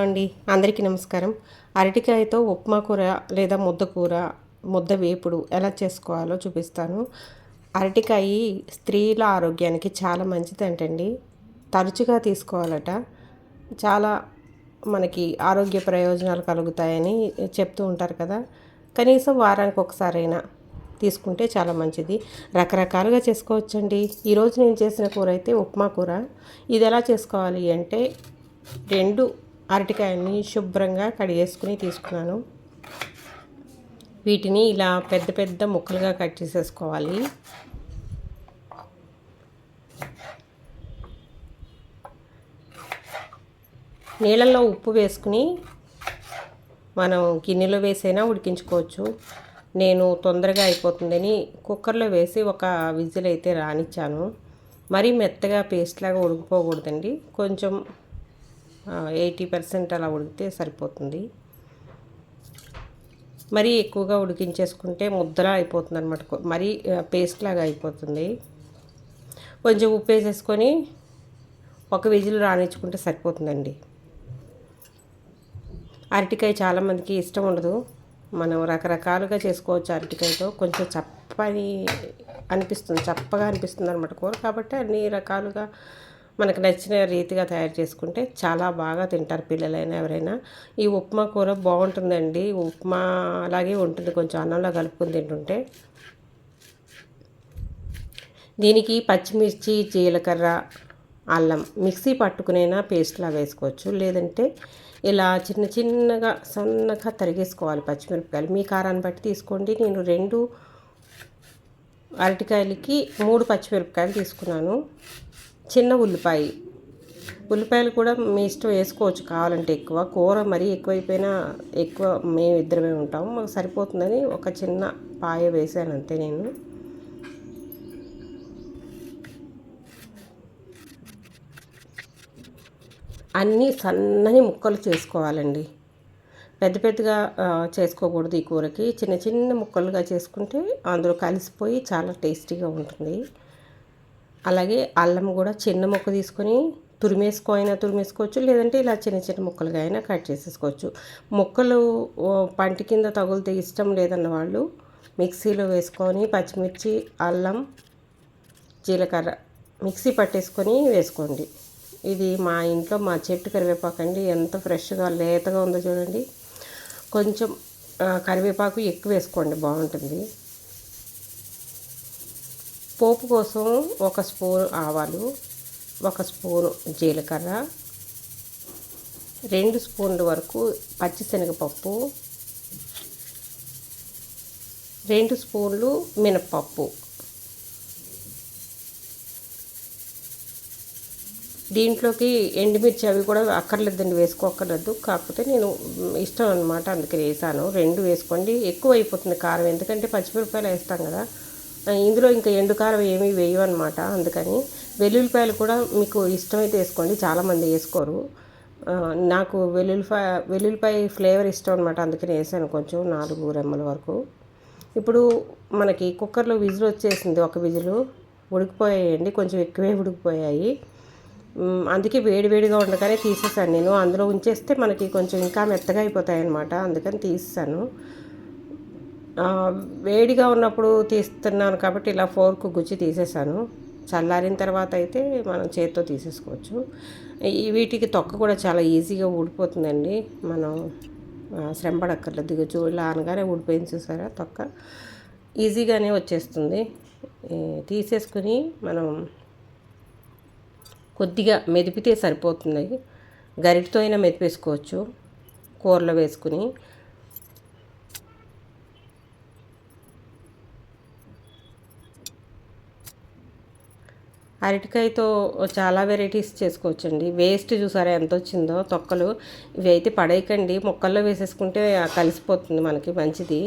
అండి అందరికీ నమస్కారం. అరటికాయతో ఉప్మా కూర లేదా ముద్ద కూర ముద్ద వేపుడు ఎలా చేసుకోవాలో చూపిస్తాను. అరటికాయ స్త్రీల ఆరోగ్యానికి చాలా మంచిదంటండి. తరచుగా తీసుకోవాలట. చాలా మనకి ఆరోగ్య ప్రయోజనాలు కలుగుతాయని చెప్తూ ఉంటారు కదా. కనీసం వారానికి ఒకసారైనా తీసుకుంటే చాలా మంచిది. రకరకాలుగా చేసుకోవచ్చండి. ఈరోజు నేను చేసిన కూర అయితే ఉప్మా కూర. ఇది ఎలా చేసుకోవాలి అంటే రెండు అరటికాయని శుభ్రంగా కడిగేసుకుని తీసుకున్నాను. వీటిని ఇలా పెద్ద పెద్ద ముక్కలుగా కట్ చేసేసుకోవాలి. నీళ్ళల్లో ఉప్పు వేసుకుని మనం గిన్నెలో వేసైనా ఉడికించుకోవచ్చు. నేను తొందరగా అయిపోతుందని కుక్కర్లో వేసి ఒక విజిల్ అయితే రానిచ్చాను. మరీ మెత్తగా పేస్ట్ లాగా ఉడికిపోకూడదండి. కొంచెం ఎయిటీ పర్సెంట్ అలా ఉడికితే సరిపోతుంది. మరీ ఎక్కువగా ఉడికించేసుకుంటే ముద్దలా అయిపోతుంది అనమాట మరీ పేస్ట్ లాగా అయిపోతుంది. కొంచెం ఉప్పు వేసేసుకొని ఒక విజిల్ రాణించుకుంటే సరిపోతుందండి. అరటికాయ చాలామందికి ఇష్టం ఉండదు. మనం రకరకాలుగా చేసుకోవచ్చు అరటికాయతో. కొంచెం చప్పని అనిపిస్తుంది చప్పగా అనిపిస్తుంది అనమాట కూర. కాబట్టి అన్ని రకాలుగా మనకు నచ్చిన రీతిగా తయారు చేసుకుంటే చాలా బాగా తింటారు పిల్లలైనా ఎవరైనా. ఈ ఉప్మా కూర బాగుంటుందండి. ఉప్మా అలాగే ఉంటుంది. కొంచెం అన్నంలో కలుపుకొని తింటుంటే. దీనికి పచ్చిమిర్చి జీలకర్ర అల్లం మిక్సీ పట్టుకునైనా పేస్ట్లా వేసుకోవచ్చు. లేదంటే ఇలా చిన్న చిన్నగా సన్నగా తరిగేసుకోవాలి పచ్చిమిరపకాయలు. మీ కారాన్ని బట్టి తీసుకోండి. నేను రెండు అరటికాయలకి మూడు పచ్చిమిరపకాయలు తీసుకున్నాను. చిన్న ఉల్లిపాయ. ఉల్లిపాయలు కూడా మీ ఇష్టం వేసుకోవచ్చు కావాలంటే ఎక్కువ. కూర మరీ ఎక్కువైపోయినా ఎక్కువ మేము ఇద్దరమే ఉంటాము. మాకు సరిపోతుందని ఒక చిన్న పాయ వేసాను అంతే నేను. అన్నీ సన్నని ముక్కలు చేసుకోవాలండి. పెద్ద పెద్దగా చేసుకోకూడదు ఈ కూరకి. చిన్న చిన్న ముక్కలుగా చేసుకుంటే అందులో కలిసిపోయి చాలా టేస్టీగా ఉంటుంది. అలాగే అల్లం కూడా చిన్న ముక్క తీసుకొని తురిమేసుకో అయినా తురిమేసుకోవచ్చు లేదంటే ఇలా చిన్న చిన్న ముక్కలుగా అయినా కట్ చేసేసుకోవచ్చు. ముక్కలు పంట కింద తగులితే ఇష్టం లేదన్న వాళ్ళు మిక్సీలో వేసుకొని పచ్చిమిర్చి అల్లం జీలకర్ర మిక్సీ పట్టేసుకొని వేసుకోండి. ఇది మా ఇంట్లో మా చెట్టు కరివేపాకు ఎంత ఫ్రెష్గా లేతగా ఉందో చూడండి. కొంచెం కరివేపాకు ఎక్కువ వేసుకోండి బాగుంటుంది. పోపు కోసం ఒక స్పూన్ ఆవాలు ఒక స్పూను జీలకర్ర రెండు స్పూన్ల వరకు పచ్చిశనగపప్పు రెండు స్పూన్లు మినప్పప్పు. దీంట్లోకి ఎండుమిర్చి అవి కూడా అక్కర్లేదండి వేసుకోక్కర్లేదు. కాకపోతే నేను ఇష్టం అనమాట అందుకని వేసాను. రెండు వేసుకోండి. ఎక్కువ అయిపోతుంది కారం ఎందుకంటే పచ్చిమిరపకాయలు వేస్తాం కదా. ఇందులో ఇంకా ఎండుకారం ఏమీ వేయమన్నమాట అందుకని వెల్లుల్లిపాయలు కూడా మీకు ఇష్టమైతే వేసుకోండి. చాలామంది వేసుకోరు. నాకు వెల్లుల్లిపాయ వెల్లుల్లిపాయ ఫ్లేవర్ ఇష్టం అనమాట అందుకని వేసాను కొంచెం నాలుగు రెమ్మల వరకు. ఇప్పుడు మనకి కుక్కర్లో విజిల్ వచ్చేసింది. ఒక విజిల్ ఉడికిపోయాయండి. కొంచెం ఎక్కువే ఉడికిపోయాయి. అందుకే వేడివేడిగా ఉండగానే తీసేసాను నేను. అందులో ఉంచేస్తే మనకి కొంచెం ఇంకా మెత్తగా అయిపోతాయి అనమాట అందుకని తీసేసాను. వేడిగా ఉన్నప్పుడు తీస్తున్నాను కాబట్టి ఇలా ఫోర్క్ గుచ్చి తీసేసాను. చల్లారిన తర్వాత అయితే మనం చేతితో తీసేసుకోవచ్చు. ఈ వీటికి తొక్క కూడా చాలా ఈజీగా ఊడిపోతుందండి. మనం శ్రమ పడక్కర్లేదు. దిగచ్చు ఇలా అనగానే ఊడిపోయింది చూసారా తొక్క? ఈజీగానే వచ్చేస్తుంది. తీసేసుకుని మనం కొద్దిగా మెదిపితే సరిపోతుంది. గరిటితో అయినా మెదిపేసుకోవచ్చు. కూరలో వేసుకుని. అరటికాయతో చాలా వెరైటీస్ చేసుకోవచ్చండి. వేస్ట్ చూసారా ఎంత వచ్చిందో తొక్కలు. ఇవి అయితే పడేయకండి. మొక్కల్లో వేసేసుకుంటే కలిసిపోతుంది మనకి మంచిది.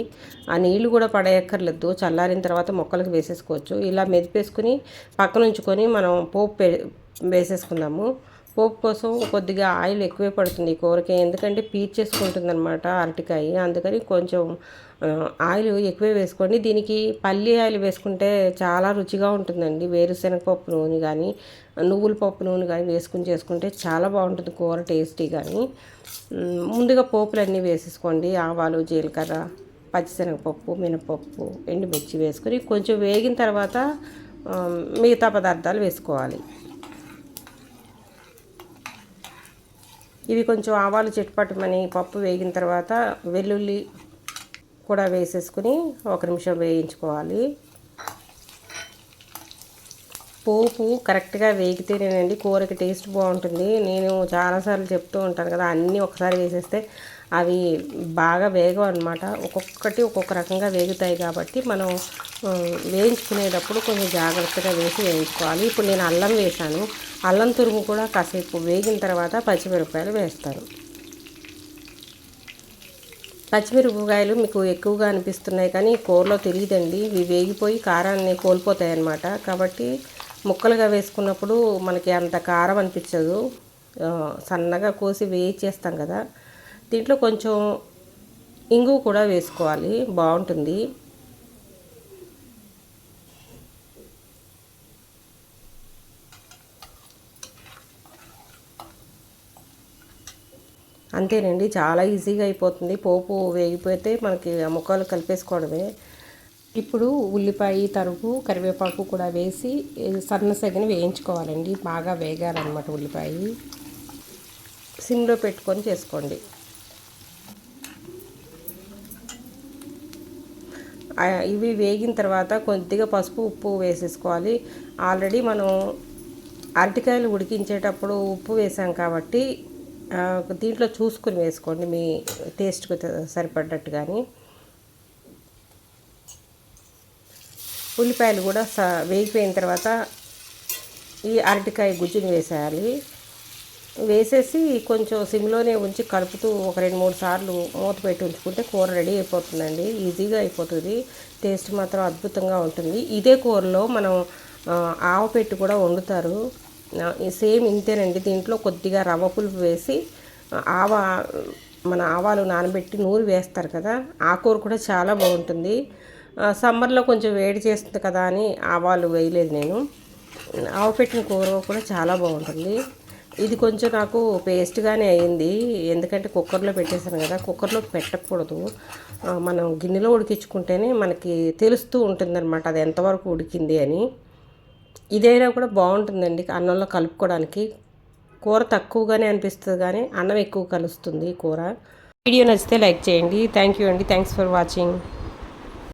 ఆ నీళ్ళు కూడా పడేయక్కర్లేదు. చల్లారిన తర్వాత మొక్కలకు వేసేసుకోవచ్చు. ఇలా మెదిపేసుకుని పక్కన ఉంచుకొని మనం పోపు వేసేసుకుందాము. పోపు కోసం కొద్దిగా ఆయిల్ ఎక్కువే పడుతుంది ఈ కూరకి. ఎందుకంటే పీచేసుకుంటుంది అనమాట అరటికాయ. అందుకని కొంచెం ఆయిల్ ఎక్కువే వేసుకోండి. దీనికి పల్లి ఆయిల్ వేసుకుంటే చాలా రుచిగా ఉంటుందండి. వేరుశనగపప్పు నూనె కానీ నువ్వుల పప్పు నూనె కానీ వేసుకుని చేసుకుంటే చాలా బాగుంటుంది కూర టేస్టీ కానీ ముందుగా పోపులన్నీ వేసేసుకోండి. ఆవాలు జీలకర్ర పచ్చిశనగపప్పు మినపప్పు ఎండుమిర్చి వేసుకొని కొంచెం వేగిన తర్వాత మిగతా పదార్థాలు వేసుకోవాలి. ఇవి కొంచెం ఆవాలు చిట్పట్టమని పప్పు వేగిన తర్వాత వెల్లుల్లి కూడా వేసేసుకుని ఒక నిమిషం వేయించుకోవాలి. పోపు కరెక్ట్గా వేగితేనేనండి కూరకి టేస్ట్ బాగుంటుంది. నేను చాలాసార్లు చెప్తూ ఉంటాను కదా అన్నీ ఒకసారి వేసేస్తే అవి బాగా వేగం అనమాట ఒక్కొక్కటి ఒక్కొక్క రకంగా వేగుతాయి కాబట్టి మనం వేయించుకునేటప్పుడు కొంచెం జాగ్రత్తగా వేసి వేయించుకోవాలి. ఇప్పుడు నేను అల్లం వేసాను అల్లం తురుము కూడా కాసేపు వేగిన తర్వాత పచ్చిమిరపకాయలు వేస్తాను. పచ్చిమిరపకాయలు మీకు ఎక్కువగా అనిపిస్తున్నాయి కానీ కూరలో తెలియదండి ఇవి వేగిపోయి కారాన్ని కోల్పోతాయి అన్నమాట. కాబట్టి ముక్కలుగా వేసుకున్నప్పుడు మనకి అంత కారం అనిపించదు. సన్నగా కోసి వేయించేస్తాం కదా. దీంట్లో కొంచెం ఇంగు కూడా వేసుకోవాలి. బాగుంటుంది. అంతేనండి. చాలా ఈజీగా అయిపోతుంది. పోపు వేగిపోతే మనకి ఆ ముక్కలు కలిపేసుకోవడమే. ఇప్పుడు ఉల్లిపాయ తరుగు కరివేపాకు కూడా వేసి ఏ, సన్న వేయించుకోవాలండి. బాగా వేగాలన్నమాట ఉల్లిపాయ. సిమ్లో పెట్టుకొని చేసుకోండి. ఇవి వేగిన తర్వాత కొద్దిగా పసుపు ఉప్పు వేసేసుకోవాలి. ఆల్రెడీ మనం అరటికాయలు ఉడికించేటప్పుడు ఉప్పు వేసాం కాబట్టి దీంట్లో చూసుకుని వేసుకోండి మీ టేస్ట్కు సరిపడ్డట్టు కానీ ఉల్లిపాయలు కూడా స వేగిపోయిన తర్వాత ఈ అరటికాయ గుజ్జుని వేసేయాలి. వేసేసి కొంచెం సిమ్లోనే ఉంచి కలుపుతూ ఒక రెండు మూడు సార్లు మూత పెట్టి ఉంచుకుంటే కూర రెడీ అయిపోతుందండి. ఈజీగా అయిపోతుంది. టేస్ట్ మాత్రం అద్భుతంగా ఉంటుంది. ఇదే కూరలో మనం ఆవు ఆవ పెట్టి కూడా వండుతారు. సేమ్ ఇంతేనండి. దీంట్లో కొద్దిగా రవ్వ పులుపు వేసి ఆవ మన ఆవాలు నానబెట్టి నూరు వేస్తారు కదా ఆ కూర కూడా చాలా బాగుంటుంది. సమ్మర్లో కొంచెం వేడి చేస్తుంది కదా అని ఆవాలు వేయలేదు నేను. ఆవు పెట్టిన కూర కూడా చాలా బాగుంటుంది. ఇది కొంచెం నాకు పేస్ట్గానే అయింది. ఎందుకంటే కుక్కర్లో పెట్టేశాను కదా కుక్కర్లో పెట్టకూడదు. మనం గిన్నెలో ఉడికించుకుంటేనే మనకి తెలుస్తూ ఉంటుందన్నమాట అది ఎంతవరకు ఉడికింది అని. ఇదైనా కూడా బాగుంటుందండి అన్నంలో కలుపుకోవడానికి. కూర తక్కువగానే అనిపిస్తుంది కానీ అన్నం ఎక్కువ కలుస్తుంది కూర. వీడియో నచ్చితే లైక్ చేయండి. థ్యాంక్ యూ అండి. Thanks for watching